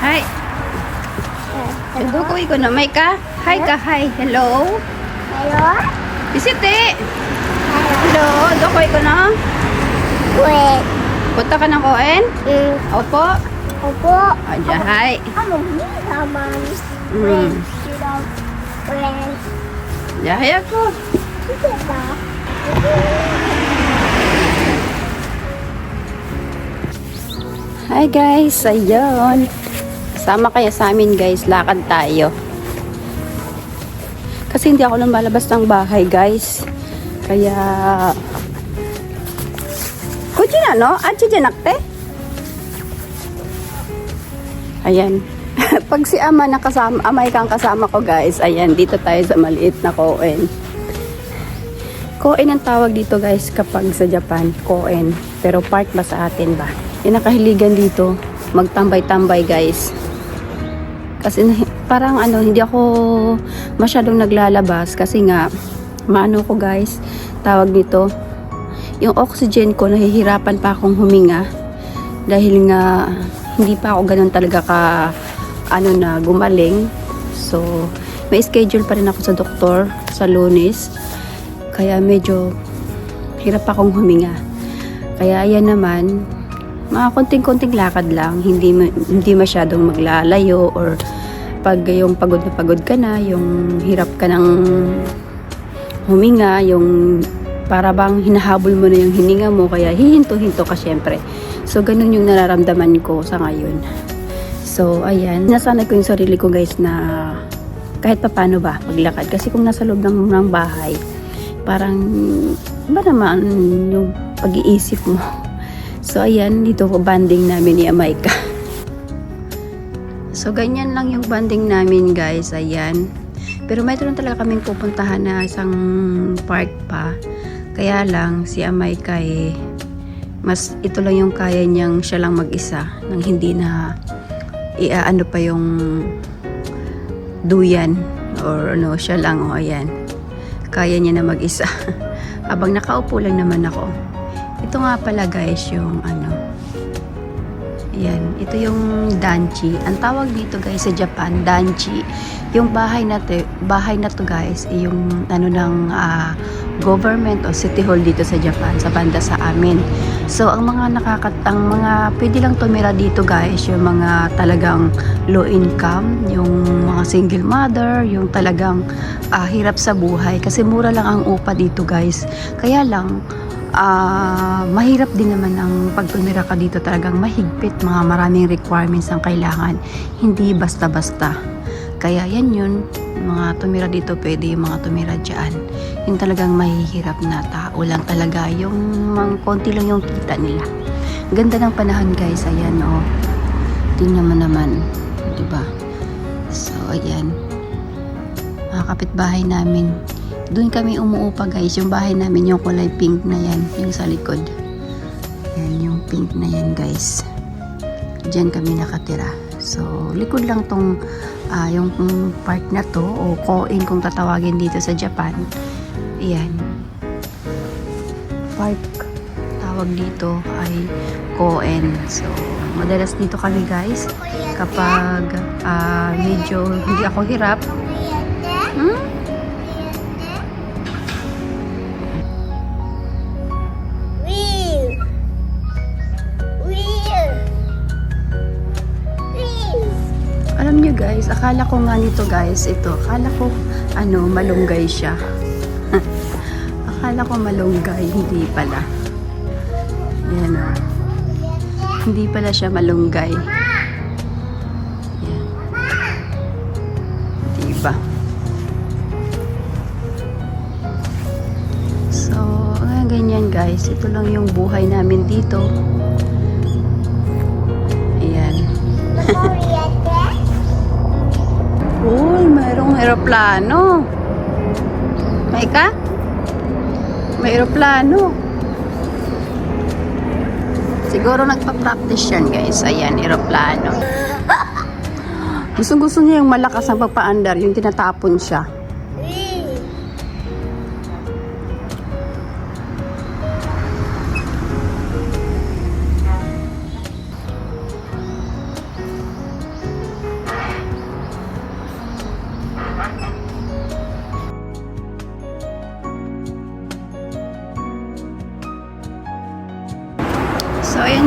Hi. Dukoy ko na may ka. Hi ka, hi. Hello. Hello? Bisiti. Hello. Dukoy ko na. Wait. Punta ka ng ON? Mm. Opo. Opo. Aja, hi. Ano naman? Mm. Hi ako. Sige ba? Hi guys, ayun. Sama kayo sa amin guys, lakad tayo. Kasi hindi ako lumalabas ng bahay guys. Kaya... Kuchi na no? Achi janakte? Ayan. Pag si ama nakasama, amay kang kasama ko guys, ayan, dito tayo sa maliit na koen. Koen ang tawag dito guys kapag sa Japan, koen. Pero park ba sa atin ba? Yung nakahiligan dito, magtambay-tambay guys. Kasi parang ano, hindi ako masyadong naglalabas kasi nga, maano ko guys, tawag nito, yung oxygen ko, nahihirapan pa akong huminga. Dahil nga, hindi pa ako ganun talaga ka, ano na, gumaling. So, may schedule pa rin ako sa doktor sa lunes. Kaya medyo hirap akong huminga. Kaya ayan naman, mga konting-konting lakad lang, hindi hindi masyadong maglalayo or pag yung pagod na pagod ka na, yung hirap ka ng huminga, yung para bang hinahabol mo na yung hininga mo, kaya hihinto-hinto ka syempre. So, ganun yung nararamdaman ko sa ngayon. So, ayan. Nasanay ko yung sarili ko guys na kahit pa paano ba maglakad. Kasi kung nasa loob ng, ng bahay, parang ba naman yung pag-iisip mo. So, ayan, dito po banding namin ni Amaika. So, ganyan lang yung banding namin, guys. Ayan. Pero mayroon talaga kaming pupuntahan na isang park pa. Kaya lang, si Amaika eh, mas ito lang yung kaya niyang siya lang mag-isa nang hindi na iaano pa yung duyan or ano, siya lang o ayan. Kaya niya na mag-isa. Habang nakaupo lang naman ako. Ito nga pala guys yung ano. Yan, ito yung danchi. Ang tawag dito guys sa Japan, danchi. Yung bahay na to, bahay na to guys, yung ano ng ah, government o city hall dito sa Japan, sa banda sa amin. So, ang mga nakakat ang mga pwede lang tumira dito guys, yung mga talagang low income, yung mga single mother, yung talagang ah, hirap sa buhay kasi mura lang ang upa dito guys. Kaya lang ah mahirap din naman ang pagtumira ka dito talagang mahigpit. Mga maraming requirements ang kailangan. Hindi basta-basta. Kaya yan yun mga tumira dito pwede yung mga tumira dyan. Yung talagang mahihirap na tao lang talaga. Yung mga konti lang yung kita nila. Ganda ng panahon guys. Ayan oh. Tingnan mo naman. Di ba so ayan. Mga kapitbahay namin doon kami umuupa guys. Yung bahay namin yung kulay pink na yan. Yung sa likod. Yan yung pink na yan guys. Diyan kami nakatira. So, likod lang tong ah, yung park na to o koin kung tatawagin dito sa Japan. Ayan. Park. Tawag dito ay koen. So, madalas dito kami guys kapag ah, medyo hindi ako hirap. Akala ko nga nito guys, ito, akala ko, ano, malunggay siya. akala ko malunggay, hindi pala. Yan o. Hindi pala siya malunggay. Yan. Diba? So, ah, ganyan guys. Ito lang yung buhay namin dito. Aeroplano. May ka? May aeroplano. Siguro nagpa-practice yan, guys. Ayan, aeroplano. Gusto gusto niya yung malakas ang pagpaandar, yung tinatapon siya.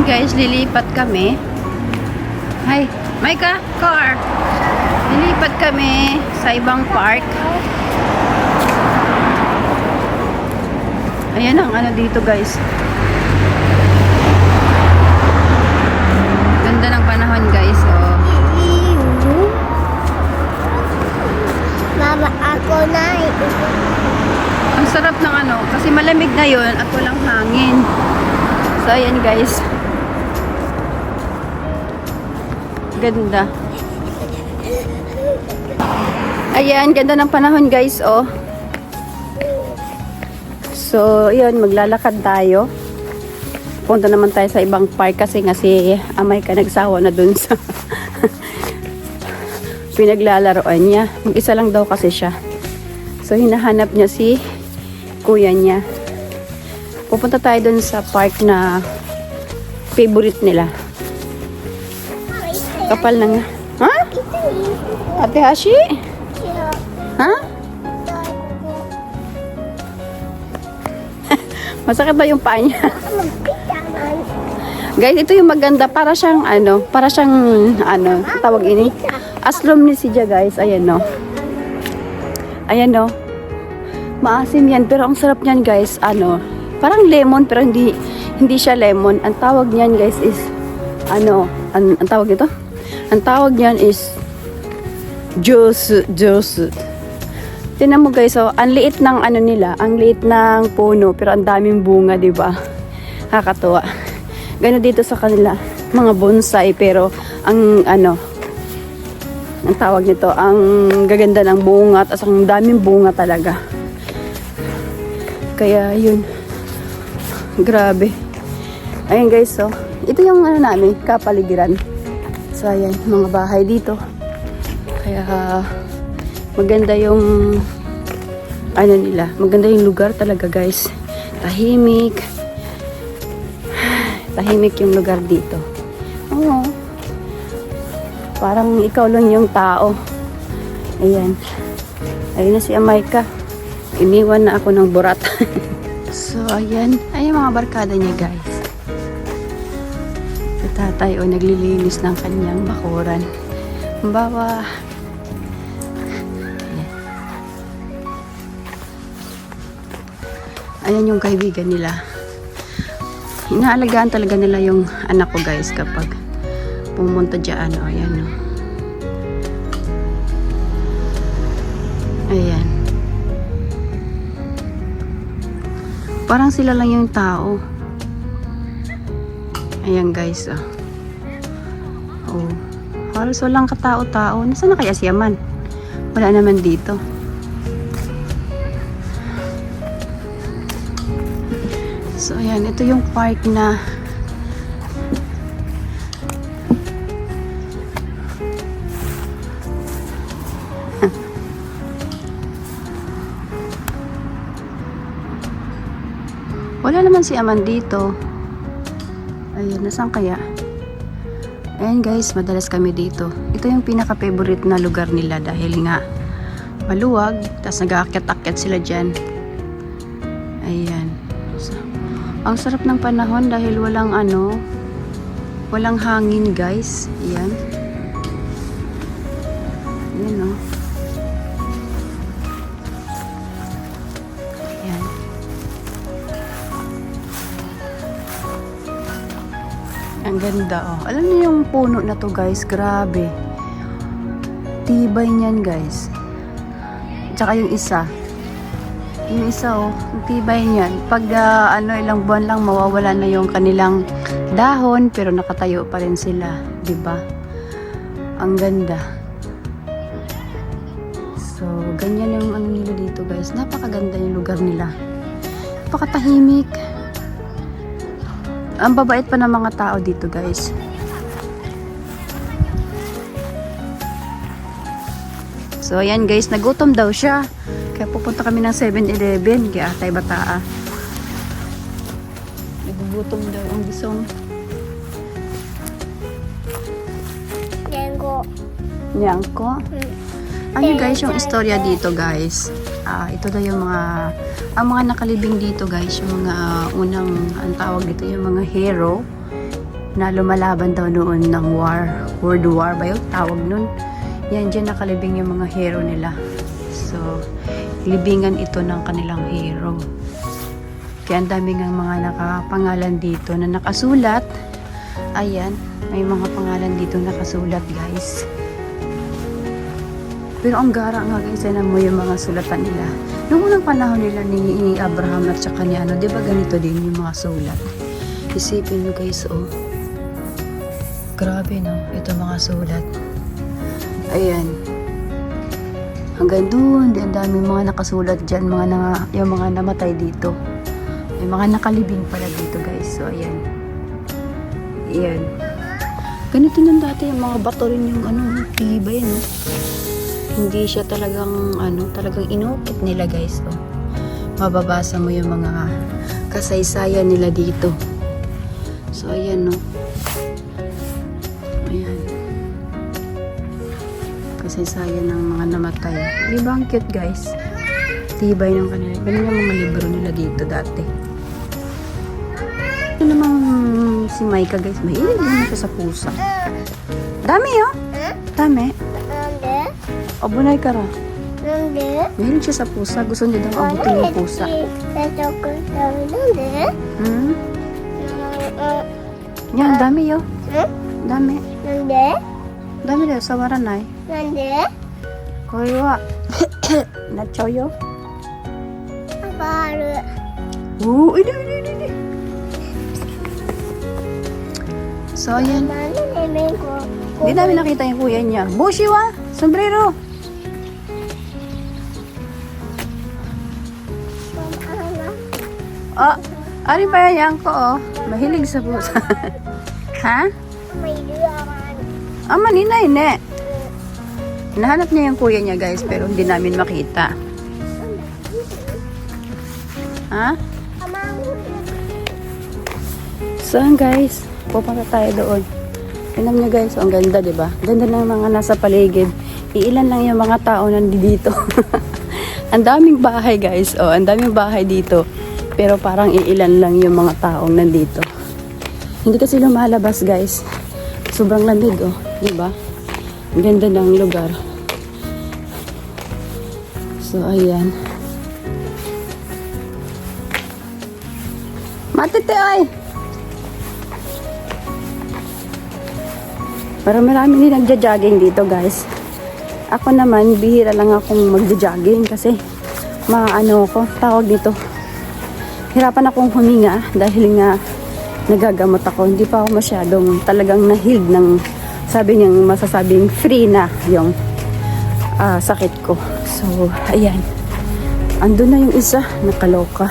Guys, lilipat kami. Hi, Micah, car. Lilipat kami sa ibang park. Ayan ang ano dito guys. Ganda ng panahon guys. Oh. Mama, ako na. Ang sarap ng ano, kasi malamig na yon at walang hangin. So, ayan guys. Ganda. Ayan, ganda ng panahon guys, oh. So, yun, maglalakad tayo. Punta naman tayo sa ibang park kasi nga si Amay ka nagsawa na dun sa pinaglalaroan niya. Mag-isa lang daw kasi siya. So, hinahanap niya si kuya niya. Pupunta tayo dun sa park na favorite nila. Kapal na nga. Ha? Ate Hashi? Ha? Masakit ba yung paa niya? Guys, ito yung maganda. Para siyang, ano, para siyang, ano, tawag ini. Aslom ni si Jia, guys. Ayan, no. Ayan, no. Maasim yan. Pero ang sarap niyan, guys, ano, parang lemon, pero hindi, hindi siya lemon. Ang tawag niyan, guys, is, ano, ang, ang tawag ito? Ang tawag niyan is, juice, juice. Tinan mo guys, oh, ang liit ng ano nila, ang liit ng puno, pero ang daming bunga, di ba? Nakakatuwa. Gano dito sa kanila, mga bonsai, pero ang ano, ang tawag nito, ang gaganda ng bunga at ang daming bunga talaga. Kaya yun, grabe. Ayun guys, so, ito yung ano namin, kapaligiran. So ayan, mga bahay dito. Kaya maganda yung ano nila, maganda yung lugar talaga guys. Tahimik. Tahimik yung lugar dito. Oo. Parang ikaw lang yung tao. Ayan. Ayun na si Amayka. Iniwan na ako ng burat. so, ayan. Ayan mga barkada niya guys. Si tatay o naglilinis ng kanyang bakuran. Bawa. Ayan yung kaibigan nila. Inaalagaan talaga nila yung anak ko guys kapag pumunta dyan. O, ayan o. Parang sila lang yung tao. Ayan guys. Oh. oh. Halos walang katao-tao. Nasaan na kaya si Yaman? Wala naman dito. So, ayan. Ito yung park na Naman si Aman dito. Ayun, nasaan kaya? Ayan guys, madalas kami dito. Ito yung pinaka-favorite na lugar nila dahil nga maluwag, tapos nag-aakyat-akyat sila dyan. Ayan. So, ang sarap ng panahon dahil walang ano, walang hangin guys. Ayan. Ayan o. Ayan. Ang ganda oh. Alam niyo yung puno na to guys, grabe. Tibay niyan guys. Tsaka yung isa. Yung isa oh, ang tibay niyan. Pag ah, ano ilang buwan lang mawawala na yung kanilang dahon pero nakatayo pa rin sila, 'di ba? Ang ganda. So, ganyan yung ano nila dito guys. Napakaganda yung lugar nila. Napakatahimik. Ang babait pa ng mga tao dito, guys. So, ayan guys, nagutom daw siya. Kaya pupunta kami ng 7-Eleven kaya Atay Bataa. Nagugutom daw ang bisong. Lenggo. Niyangko. Ano guys, yung istorya dito guys. Ah, ito daw yung mga ang mga nakalibing dito guys, yung mga unang ang tawag dito yung mga hero. na lumalaban daw noon ng war. World War ba yun? Tawag nun. Yan, dyan nakalibing yung mga hero nila. So, libingan ito ng kanilang hero. Kaya ang dami ng mga nakapangalan dito na nakasulat. Ayan, may mga pangalan dito nakasulat guys. Pero ang gara nga guys, yan mo yung mga sulatan nila. Noong unang panahon nila ni, Abraham at saka ni ano, di ba ganito din yung mga sulat? Isipin mo guys, oh. Grabe no, ito mga sulat. Ayan. Hanggang doon, ang daming mga nakasulat dyan, mga na, yung mga namatay dito. May mga nakalibing pala dito guys. So, ayan. Ayan. Ganito nang dati yung mga bato rin yung ano, tibay, no? Hindi siya talagang, ano, talagang inukit nila guys. Oh. Mababasa mo yung mga kasaysayan nila dito. So, ayan, no? Ayan. Kasaysayan ng mga namatay. Di ba ang cute, guys? Tibay ng kanila. Ganun yung mga libro nila dito dati. Ito namang si Maika, guys. Mahilig din siya sa pusa. Dami, oh. Dami. Abunay ka ra. Nande? Mahilig siya sa pusa. Gusto niya daw abutin yung pusa. Sa chocolate daw. Nande? Hmm? Uh, Yan, dami, oh. Hmm? Dami. Nande? Dami daw sa waranay. Nande? Koiwa. Nachoyo. Abaru. Oo, hindi, hindi, hindi, hindi. So, ko. Hindi namin nakita yung kuya niya. Bushiwa! Sombrero! Oh, ari pa yan ko, oh. Mahilig sa pusa. ha? Ah, manina, ine. Nahanap niya yung kuya niya, guys, pero hindi namin makita. Ha? So, guys, pupunta tayo doon. Tingnan niyo guys, ang ganda, di ba? Ganda ng mga nasa paligid. Iilan lang yung mga tao nandito. ang daming bahay, guys. Oh, ang daming bahay dito. Pero parang iilan lang yung mga taong nandito. Hindi kasi lumalabas, guys. Sobrang lamig, oh. Ba? Ang ganda ng lugar. So, ayan. Matete, ay! Pero marami din nagja-jogging dito, guys. Ako naman, bihira lang akong magja-jogging kasi maano ko, tawag dito. Hirapan akong huminga dahil nga nagagamot ako. Hindi pa ako masyadong talagang na-healed ng sabi niyang masasabing free na yung ah, sakit ko. So, ayan. Ando na yung isa, nakaloka.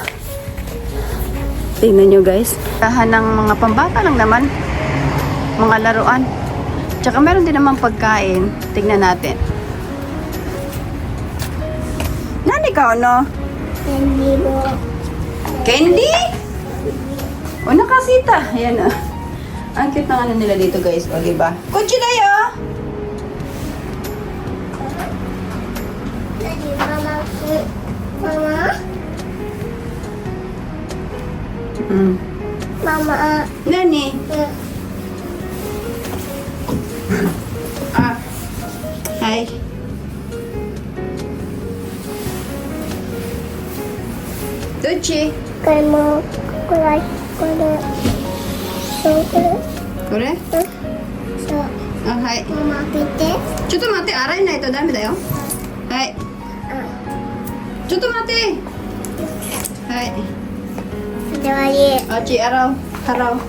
Tingnan nyo guys. Tahan ng mga pambata lang naman. Mga laruan. Tsaka meron din naman pagkain. Tingnan natin. Nani ka no? Hindi mo. Candy? O nakasita. Ayan o. Ang cute ng ano nila dito guys. O diba? Kutsi tayo. Mama. Mama. Mm. Mama. Nani? Uh, Ah. Hi. Tucci. Kamu. Kulai. Kulai. So. Kulai. Kore? So. Ah, hi. Mama pite. ちょっと待って、洗えないとダメだよ。はい。 Ah. ちょっと待って。はい。 Dawali. Ochi, araw. Araw.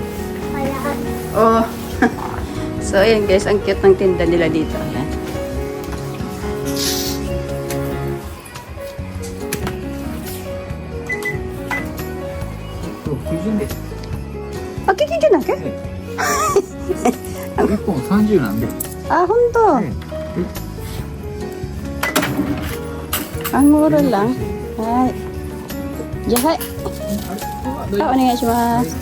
Wala. Oh. so, ayan guys, ang cute ng tinda nila dito. Ayan. 1本30なんで、 Ah, hunto. ね Ang mura lang. Hai. Jahay. あれ Ah, お願いします。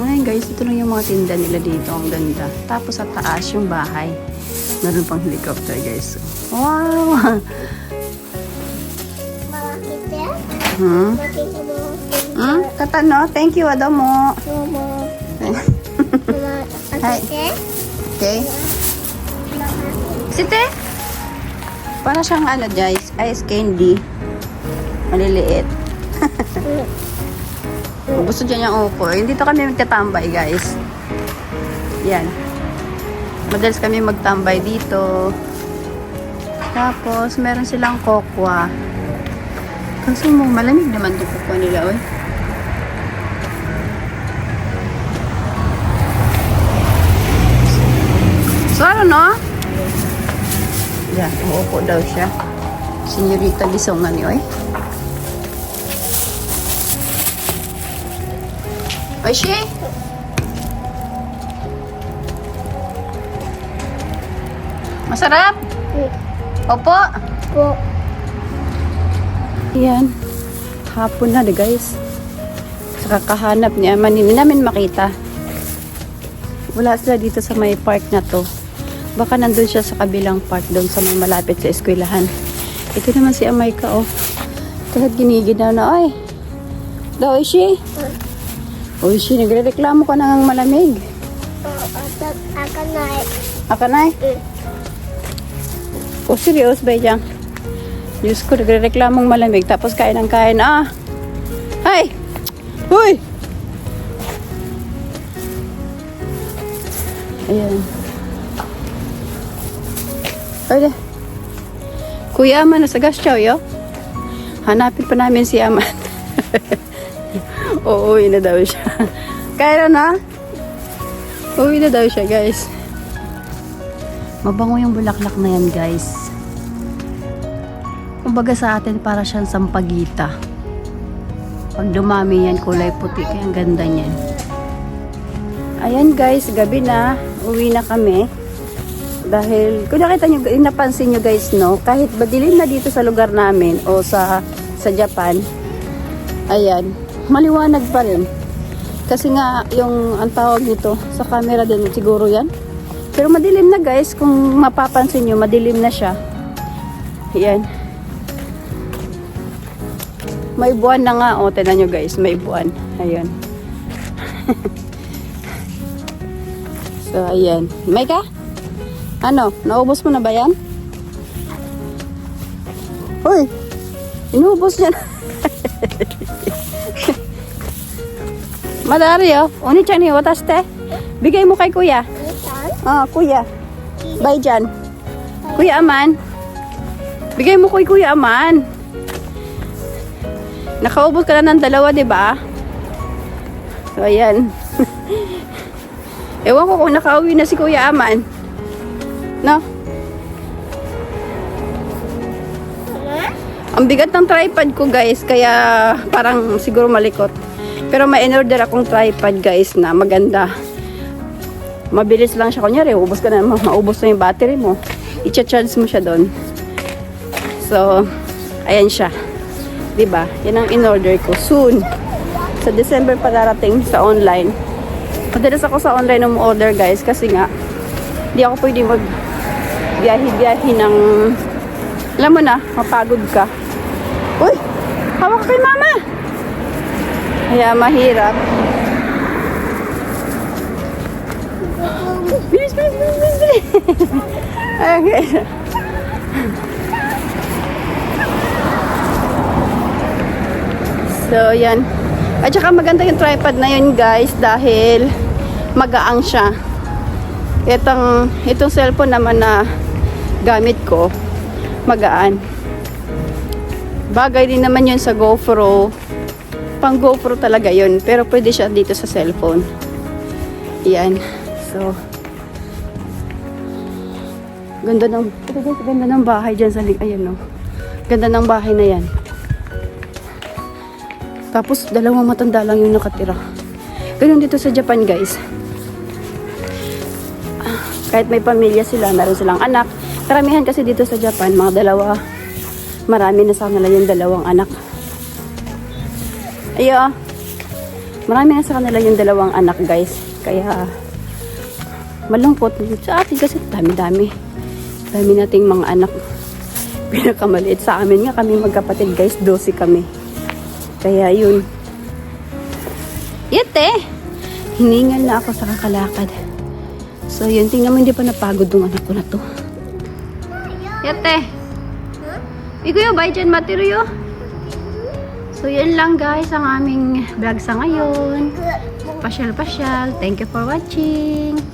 Ayan guys, ito lang yung mga tinda nila dito. Ang ganda. Tapos sa taas yung bahay. Meron pang helicopter guys. Wow! Mama pite. Hmm? Makita mo. Hmm? Kata no? Thank you. Mama. Hi. Ate. Okay. Site? Para siyang ano, guys, ice candy. Maliliit. Gusto dyan yung upo. eh, Dito kami magtatambay, guys. Yan. Madalas kami magtambay dito. Tapos, meron silang kokwa. Kaso mo, malamig naman itong kokwa nila, oy. So, ano, no? Yan, uupo daw siya. Senyorita Bisongan ni, oy. Oy, she? Masarap? Opo. Po. Yan. Hapon na, guys. Sa kakahanap niya, mani namin makita. Wala sila dito sa may park na to. Baka nandun siya sa kabilang park doon sa may malapit sa eskwelahan. Ito naman si Amayka, oh. Kahit giniginaw na, ay. Daw, Ishi. O, Ishi, nagre-reklamo ka na ng malamig. Po. Ate. Aka na. Akanay. Mm. O, serious ba yan? Diyos ko, nagre-reklamong malamig. Tapos kain ng kain. Ah! Ay! Uy! Ayan. Pwede. Kuya Aman, nasa gas chow, yo? Hanapin pa namin si Aman. Oo, uwi na daw siya. Kaya na? Uwi na daw siya, guys. Mabango yung bulaklak na yan, guys. Kumbaga sa atin, para siyang sampagita. Pag dumami yan, kulay puti. Kaya ang ganda niyan. Ayan, guys. Gabi na. Uwi na kami. Dahil, kung nakita nyo, napansin nyo guys, no, kahit madilim na dito sa lugar namin o sa, sa Japan, ayan, maliwanag pa rin. Kasi nga, yung ang tawag nito, sa camera din siguro yan. Pero madilim na guys, kung mapapansin nyo, madilim na siya. Ayan. May buwan na nga, o, tinan nyo guys, may buwan. Ayan. so, ayan. May ka? Ano, naubos mo na ba yan? Hoy, inubos niya na. Madari oh. Uni chan ni watas te. Bigay mo kay kuya. Ah, kuya. Bye dyan. Kuya Aman. Bigay mo kay Kuya Aman. Nakaubos ka na ng dalawa, di ba? So, ayan. Ewan ko kung nakauwi na si Kuya Aman. No? Ang bigat ng tripod ko guys, kaya parang siguro malikot. Pero may in-order akong tripod guys na maganda. Mabilis lang siya. Kunyari, ubos ka na, ma- maubos na yung battery mo. I-charge mo siya doon. So, ayan siya. ba? Yan ang in-order ko. Soon. Sa December pa darating sa online. Madalas ako sa online um-order guys kasi nga hindi ako pwede mag biyahe-biyahe ng alam mo na, mapagod ka. Uy! Hawak ka kay mama! Kaya mahirap. Bilis, bilis, bilis, bilis. okay. So, yan. At saka maganda yung tripod na yun, guys, dahil magaang siya. Itong, itong cellphone naman na gamit ko, magaan. Bagay din naman yun sa GoPro. Pang GoPro talaga yun. Pero pwede siya dito sa cellphone. Yan. So, ganda ng, ganda ng bahay dyan sa lig. Ayan no. Ganda ng bahay na yan. Tapos, dalawang matanda lang yung nakatira. Ganun dito sa Japan, guys. Ah, Kahit may pamilya sila, meron silang anak. Karamihan kasi dito sa Japan, mga dalawa, marami na sa kanila yung dalawang anak. Ayo. Marami na sa kanila yung dalawang anak, guys. Kaya, malungkot. Sa atin kasi, dami-dami. Dami nating mga anak. Pinakamaliit sa amin nga, kami magkapatid, guys. 12 kami. Kaya yun. Yate! Hiningal na ako sa kakalakad. So, yun. Tingnan mo, hindi pa napagod yung anak ko na to. Yate! Ikuyo, bye dyan, materiyo. So, yun lang guys ang aming vlog sa ngayon. Pasyal-pasyal. Thank you for watching.